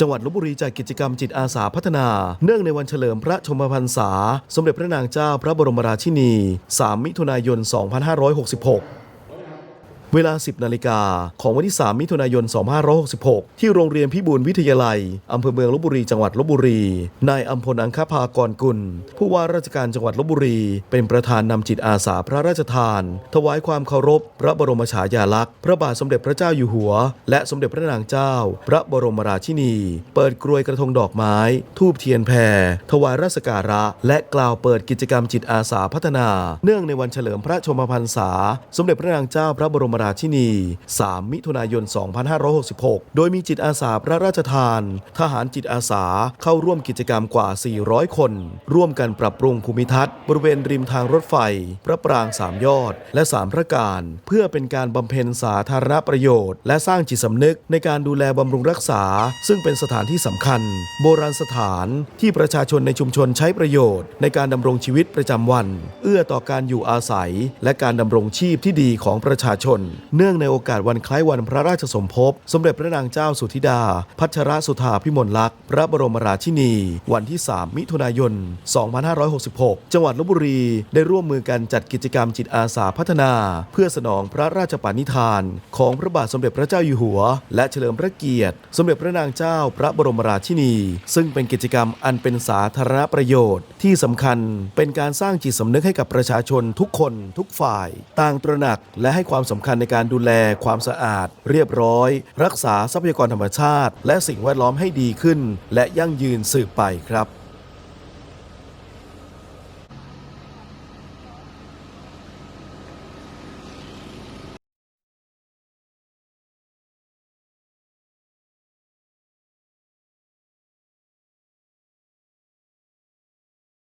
จังหวัดลบบุรีจัดกิจกรรมจิตอาสาพัฒนา เนื่องในวันเฉลิมพระชมพรรษา สมเด็จพระนางเจ้าพระบรมราชินี 3 มิถุนายน 2566 เวลา 10 นาฬิกาของวันที่ 3 มิถุนายน 2566 ที่โรงเรียนพิบูลวิทยาลัย อำเภอเมืองลบบุรี จังหวัดลบบุรี นายอัมพลอังคภากรกุล ผู้ว่าราชการจังหวัดลบบุรี เป็นประธานนำจิตอาสาพระราชทาน ถวายความเคารพ พระบรมฉายาลักษณ์ พระบาทสมเด็จพระเจ้าอยู่หัว และสมเด็จพระนางเจ้า พระบรมราชินี เปิดกรวยกระทงดอกไม้ ทูบเทียนแพรถวายราชการะ และกล่าวเปิดกิจกรรมจิตอาสาพัฒนา เนื่องในวันเฉลิมพระชมพรรษา สมเด็จพระนางเจ้าพระบรมราชินี 3 มิถุนายน 2566 โดยมีจิตอาสาพระราชทาน ทหารจิตอาสาเข้าร่วมกิจกรรมกว่า 400 คน ร่วมกันปรับปรุงภูมิทัศน์ บริเวณริมทางรถไฟ พระปรางสามยอด และสามพระการ เพื่อเป็นการบำเพ็ญสาธารณประโยชน์ และสร้างจิตสำนึกในการดูแลบำรุงรักษา ซึ่งเป็นสถานที่สำคัญ โบราณสถานที่ประชาชนในชุมชนใช้ประโยชน์ ในการดำรงชีวิตประจำวัน เอื้อต่อการอยู่อาศัย และการดำรงชีพที่ดีของประชาชนเนื่องในโอกาสวันคล้ายวันพระราชสมภพ สมเด็จพระนางเจ้าสุธิดา พัชรสุธาพิมลลักษณ์พระบรมราชินี วันที่ 3 มิถุนายน 2566 จังหวัดลบบุรีได้ร่วมมือกันจัดกิจกรรมจิตอาสาพัฒนา เพื่อสนองพระราชปณิธาน ของพระบาทสมเด็จพระเจ้าอยู่หัว และเฉลิมพระเกียรติ สมเด็จพระนางเจ้าพระบรมราชินี ซึ่งเป็นกิจกรรมอันเป็นสาธารณประโยชน์ ที่สำคัญเป็นการสร้างจิตสำนึกให้กับประชาชนทุกคนทุกฝ่าย ต่างตระหนักและให้ความสำคัญในการดูแลความสะอาด เรียบร้อย รักษาทรัพยากรธรรมชาติ และสิ่งแวดล้อมให้ดีขึ้น และยั่งยืนสืบไปครับ